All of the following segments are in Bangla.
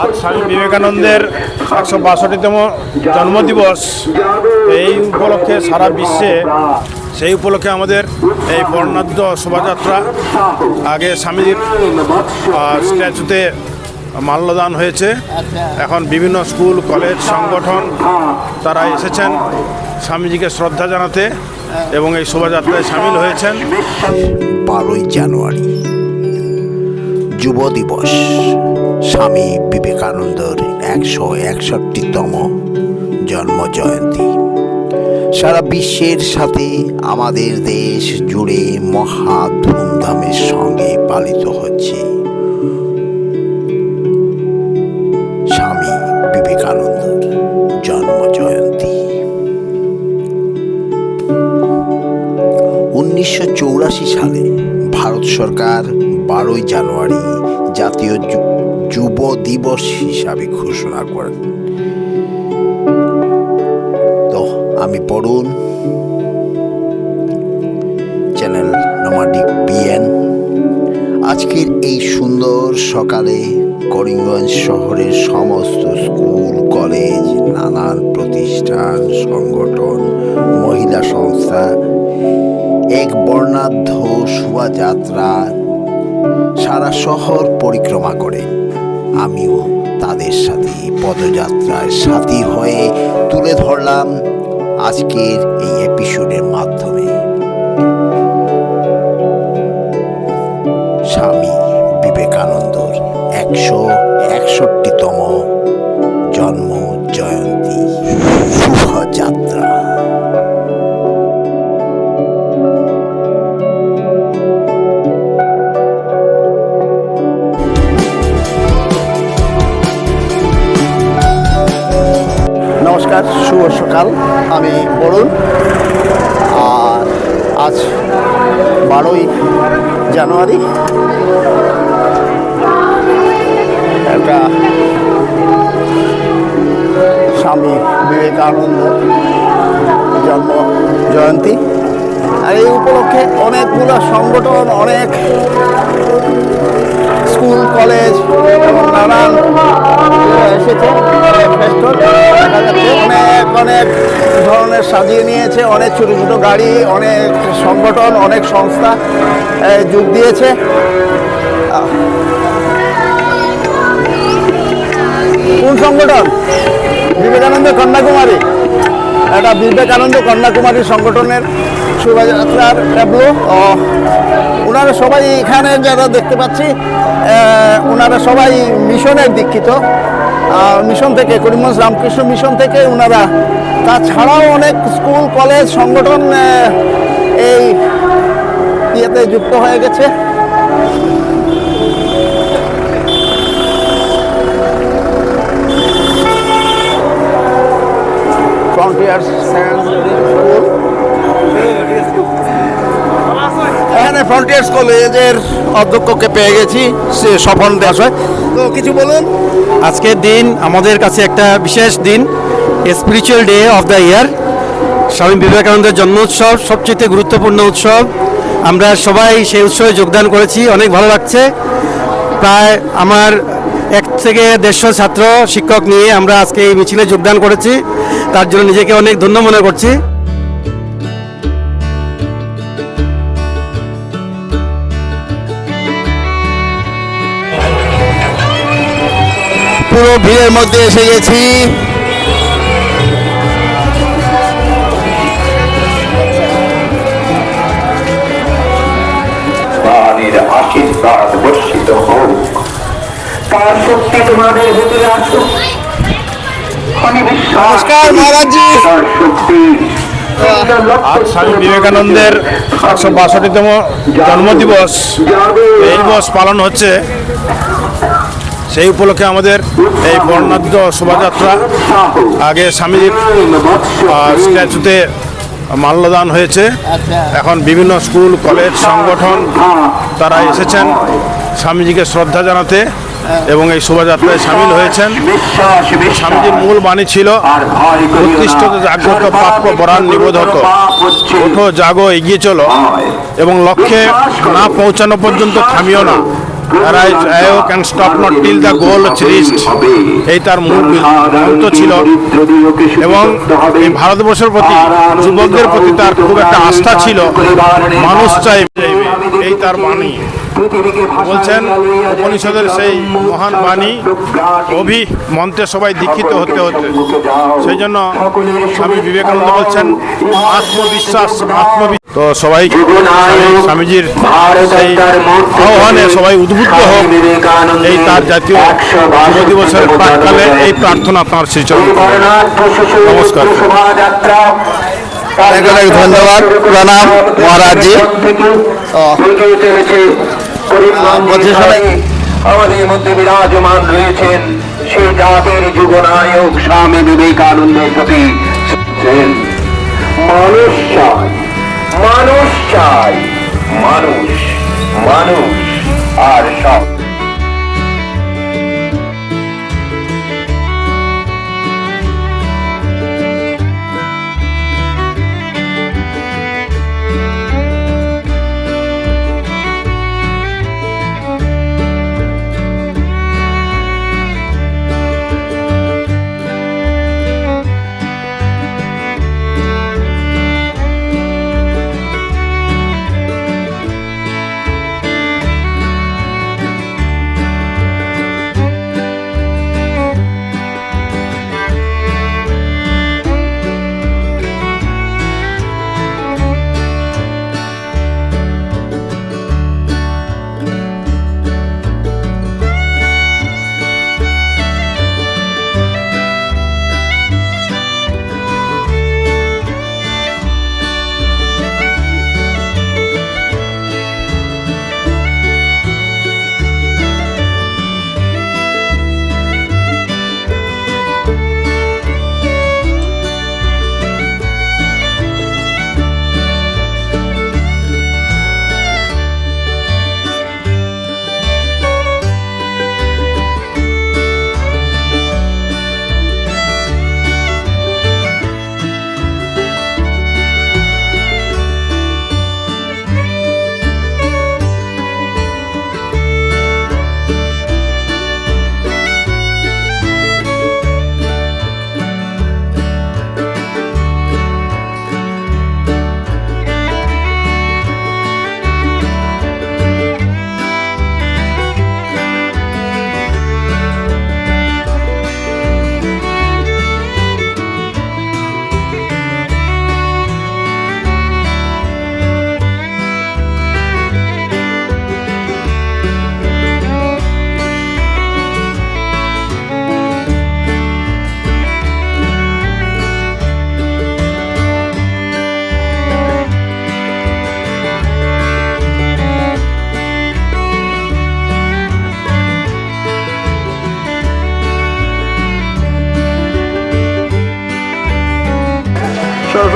আজ স্বামী বিবেকানন্দের একশো বাষট্টিতম জন্মদিবস। এই উপলক্ষে সারা বিশ্বে সেই উপলক্ষে আমাদের এই বর্ণাঢ্য শোভাযাত্রা। আগে স্বামীজির স্ট্যাচুতে মাল্যদান হয়েছে। এখন বিভিন্ন স্কুল, কলেজ, সংগঠন তারা এসেছেন স্বামীজিকে শ্রদ্ধা জানাতে এবং এই শোভাযাত্রায় সামিল হয়েছেন। বারোই জানুয়ারি। যুব দিবস। স্বামী বিবেকানন্দর একশো একষট্টিতম জন্ম জয়ন্তী সারা বিশ্বের সাথে আমাদের দেশ জুড়ে মহা ধুমধামের সঙ্গে পালিত হচ্ছে। স্বামী বিবেকানন্দর জন্ম জয়ন্তী উনিশশো সালে ভারত সরকার বারোই জানুয়ারি জাতীয় যুব দিবস হিসাবে ঘোষণা করেন। তো আমি পড়ুন। Channel nomadic BN. আজকের এই সুন্দর সকালে করিমগঞ্জ শহরের সমস্ত স্কুল, কলেজ, নানান প্রতিষ্ঠান, সংগঠন, মহিলা সংস্থা, এক বর্ণাঢ্য শোভাযাত্রা সারা শহর পরিক্রমা করে। আমিও তাদের সাথে পদযাত্রায় সাথী হয়ে তুলে ধরলাম আজকের এই এপিসোডের মাধ্যমে। স্বামী বিবেকানন্দর একশো একষট্টিতম সকাল, আমি বরুণ। আর আজ বারোই জানুয়ারি। একটা স্বামী বিবেকানন্দ জন্ম জয়ন্তী। আর এই উপলক্ষে অনেকগুলো সংগঠন, অনেক স্কুল, কলেজ নানান অনেক ধরনের সাজিয়ে নিয়েছে, অনেক ছোট ছোট গাড়ি, অনেক সংগঠন, অনেক সংস্থা যোগ দিয়েছে। কোন সংগঠন? বিবেকানন্দ কন্যাকুমারী। এটা বিবেকানন্দ কন্যাকুমারী সংগঠনের শোভাযাত্রার ট্যাবলো। ওনারা সবাই এখানে যারা দেখতে পাচ্ছি ওনারা সবাই মিশনের দীক্ষিত। মিশন থেকে, করিমগঞ্জ রামকৃষ্ণ মিশন থেকে ওনারা তাছাড়াও অনেক স্কুল, কলেজ, সংগঠন এই ইয়েতে যুক্ত হয়ে গেছে। ফ্রন্টিয়ার স্কুল এখানে কলেজের অধ্যক্ষকে পেয়ে গেছি, সে স্বপন দাস হয়। তো কিছু বলুন। আজকের দিন আমাদের কাছে একটা বিশেষ দিন spiritual day of the year Swami বিবেকানন্দের জন্ম উৎসব সবচেয়ে গুরুত্বপূর্ণ উৎসব। আমরা সবাই সেই উৎসবে যোগদান করেছি, অনেক ভালো লাগছে। প্রায় আমার এক থেকে দেড়শো ছাত্র শিক্ষক নিয়ে আমরা আজকে এই মিছিলে যোগদান করেছি। তার জন্য নিজেকে অনেক ধন্য মনে করছি। ভিড়ের মধ্যে এসে গেছি। আশীর্বাদ বর্ষিত হোক তার শক্তি তোমাদের ভেতরে আসুক নমস্কার, মহারাজজি। আজ স্বামী বিবেকানন্দের একশো বাষট্টিতম জন্মদিবস এই দিবস পালন হচ্ছে। সেই উপলক্ষে আমাদের এই বর্ণাঢ্য শোভাযাত্রা আগে স্বামীজির স্ট্যাচুতে মাল্যদান হয়েছে। এখন বিভিন্ন স্কুল কলেজ সংগঠন তারা এসেছেন স্বামীজিকে শ্রদ্ধা জানাতে এবং এই শোভাযাত্রায় সামিল হয়েছেন। স্বামীজির মূল বাণী ছিল। প্রতিষ্ঠিত জাগ্রত প্রাপ্য বরান নিবোধত ওঠো জাগো এগিয়ে চলো এবং লক্ষ্যে না পৌঁছানো পর্যন্ত থামিও না। Arise awake can stop not till the goal reached এই তার মূল মন্ত্র ছিল। এবং এই ভারতবর্ষের প্রতি, যুবকদের প্রতি তার খুব একটা আস্থা ছিল। মানুষ চাইবে এই তার বাণী। বলছেন উপনিষদের সেই মহান বাণী, অভি মন্ত্রে সবাই দীক্ষিত হতে হতে। সেই জন্য স্বামী বিবেকানন্দ বলছেন, আত্মবিশ্বাস আত্মবিশ্বাস তো সবাই স্বামীজির সেই আহ্বানে সবাই উদ্বুদ্ধ হোক। এই তার জাতীয় যুব দিবসের প্রাককালে এই প্রার্থনা তাঁর শ্রীচরণ নমস্কার। অনেক অনেক ধন্যবাদ প্রণাম মহারাজজি। আমাদের মধ্যে বিরাজমান রয়েছেন সেই জাতির যুগনায়ক স্বামী বিবেকানন্দের প্রতি। মানুষ মানুষ চাই মানুষ মানুষ আর সব।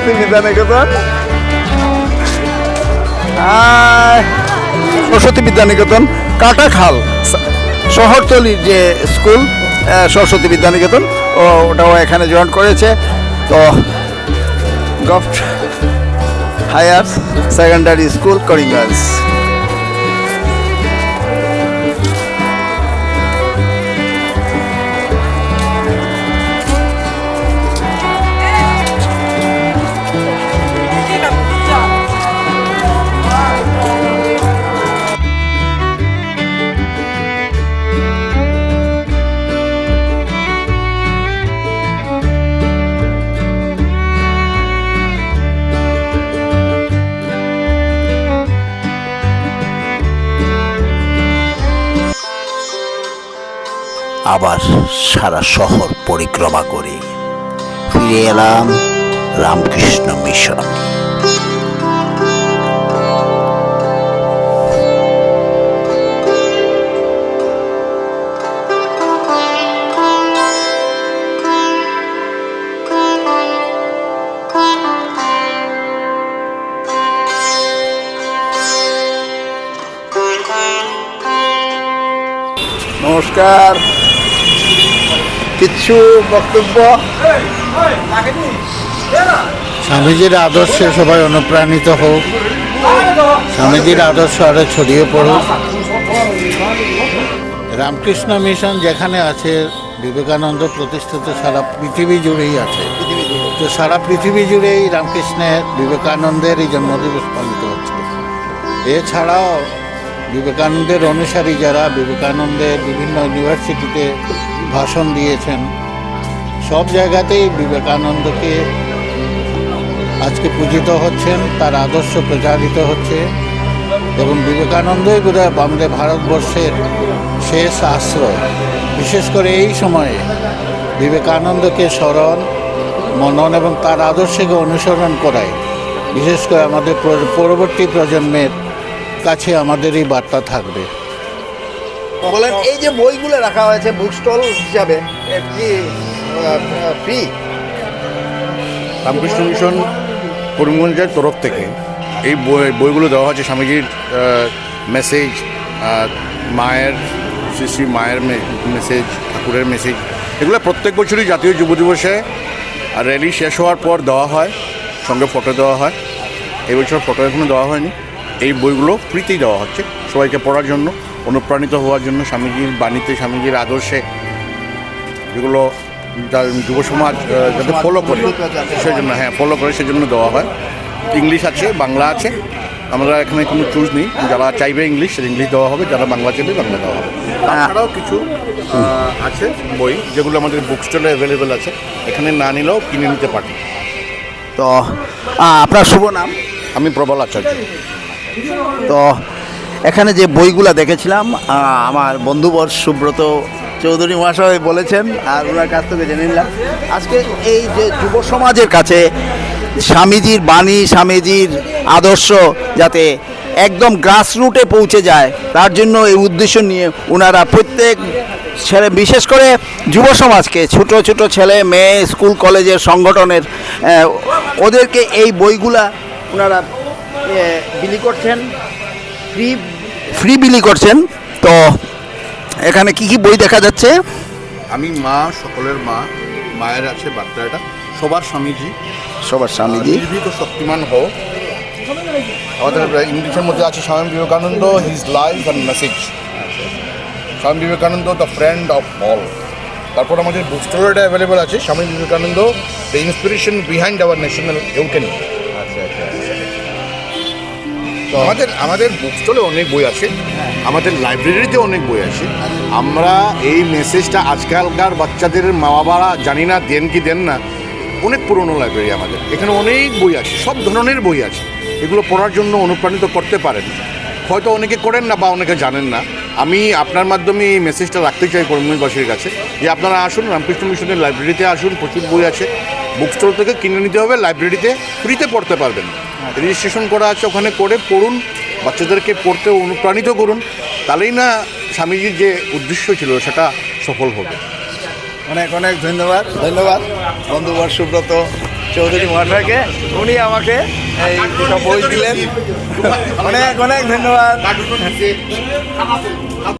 সরস্বতী বিদ্যানিকেতন কথা সরস্বতী বিদ্যানিকেতন কাটাখাল শহরতলির যে স্কুল সরস্বতী বিদ্যানিকেতন ও, ওটাও এখানে জয়েন করেছে। তো, gov higher secondary school Karimganj আবার সারা শহর পরিক্রমা করে। ফিরে এলাম রামকৃষ্ণ মিশন। নমস্কার। কিছু বক্তব্য। স্বামীজির আদর্শে সবাই অনুপ্রাণিত হোক। স্বামীজির আদর্শ আরও ছড়িয়ে পড়ুক। রামকৃষ্ণ মিশন যেখানে আছে, বিবেকানন্দ প্রতিষ্ঠিত সারা পৃথিবী জুড়েই আছে। তো সারা পৃথিবী জুড়েই রামকৃষ্ণের, বিবেকানন্দের এই জন্মদিবস পালিত হচ্ছে। এছাড়াও বিবেকানন্দের অনুসারী যারা, বিবেকানন্দের বিভিন্ন ইউনিভার্সিটিতে ভাষণ দিয়েছেন। সব জায়গাতেই বিবেকানন্দকে আজকে পূজিত হচ্ছেন, তার আদর্শ প্রচারিত হচ্ছে এবং বিবেকানন্দই বোধ হয় আমাদের ভারতবর্ষের শেষ আশ্রয়। বিশেষ করে এই সময়ে বিবেকানন্দকে স্মরণ, মনন এবং তার আদর্শকে অনুসরণ করায়। বিশেষ করে আমাদের পরবর্তী প্রজন্মের কাছে আমাদের এই বার্তা থাকবে। বলেন, এই যে বইগুলো রাখা হয়েছে বুক স্টল হিসাবে ফ্রি রামকৃষ্ণ মিশন করিমগঞ্জের তরফ থেকে এই বই, বইগুলো দেওয়া হয়েছে স্বামীজির মেসেজ মায়ের, শ্রী শ্রী মায়ের মেসেজ ঠাকুরের মেসেজ এগুলো প্রত্যেক বছরই জাতীয় যুব দিবসে র্যালি শেষ হওয়ার পর দেওয়া হয়, সঙ্গে ফটো দেওয়া হয়। এই বছর ফটো এখনও দেওয়া হয়নি। এই বইগুলো ফ্রিতেই দেওয়া হচ্ছে সবাইকে পড়ার জন্য। অনুপ্রাণিত হওয়ার জন্য স্বামীজির বাণীতে স্বামীজির আদর্শে যেগুলো যুব সমাজ যাতে ফলো করে সেই জন্য হ্যাঁ ফলো করে সেই জন্য দেওয়া হয়। ইংলিশ আছে বাংলা আছে। আমরা এখানে কোনো চুজ নেই। যারা চাইবে ইংলিশ ইংলিশ দেওয়া হবে। যারা বাংলা চাইবে বাংলা দেওয়া হবে। তাছাড়াও কিছু আছে বই যেগুলো আমাদের বুক স্টলে অ্যাভেলেবেল আছে। এখানে না নিলেও কিনে নিতে পারি তো আপনার শুভ নাম? আমি প্রবল আচার্য। তো এখানে যে বইগুলা দেখেছিলাম আমার বন্ধুবর সুব্রত চৌধুরী মহাশয় বলেছেন, আর ওনার কাছ থেকে জেনে নিলাম। আজকে এই যে যুব সমাজের কাছে স্বামীজির বাণী, স্বামীজির আদর্শ যাতে একদম গ্রাসরুটে পৌঁছে যায়, তার জন্য এই উদ্দেশ্য নিয়ে ওনারা প্রত্যেক ছেলে, বিশেষ করে যুব সমাজকে, ছোট ছোট ছেলে, মেয়ে, স্কুল, কলেজের সংগঠনের ওদেরকে এই বইগুলা ওনারা বিলি করছেন। ফ্রি ফ্রি বিলি করছেন। তো এখানে কি কি বই দেখা যাচ্ছে? আমি মা সকলের মা মায়ের আছে বার্তাটা সবার স্বামীজি। সবার স্বামীজি। নির্ভীক ও শক্তিমান হও। আমাদের ইংলিশের মধ্যে আছে Swami Vivekananda his life and message Swami Vivekananda the friend of all তারপর আমাদের বুক স্টোরটা অ্যাভেলেবেল আছে। Swami Vivekananda the inspiration behind our national awakening আমাদের আমাদের বুক স্টলে অনেক বই আছে। আমাদের লাইব্রেরিতে অনেক বই আছে। আমরা এই মেসেজটা আজকালকার বাচ্চাদের মা বাবারা জানি না, দেন কি দেন না, অনেক পুরনো লাইব্রেরি আমাদের। এখানে অনেক বই আছে, সব ধরনের বই আছে। এগুলো পড়ার জন্য অনুপ্রাণিত করতে পারেন। হয়তো অনেকে করেন না বা অনেকে জানেন না। আমি আপনার মাধ্যমে এই মেসেজটা রাখতে চাই কর্মীবাসীর কাছে, যে আপনারা আসুন, রামকৃষ্ণ মিশনের লাইব্রেরিতে আসুন, প্রচুর বই আছে। বুক স্টোর থেকে কিনে নিতে হবে লাইব্রেরিতে ফ্রিতে পড়তে পারবেন। রেজিস্ট্রেশন করা আছে ওখানে করে পড়ুন, বাচ্চাদেরকে পড়তে অনুপ্রাণিত করুন, তাহলেই না স্বামীজির যে উদ্দেশ্য ছিল সেটা সফল হবে। অনেক অনেক ধন্যবাদ ধন্যবাদ। বন্ধুবর সুব্রত চৌধুরী মহাশয়কে, উনি আমাকে এই বই দিলেন। অনেক অনেক ধন্যবাদ।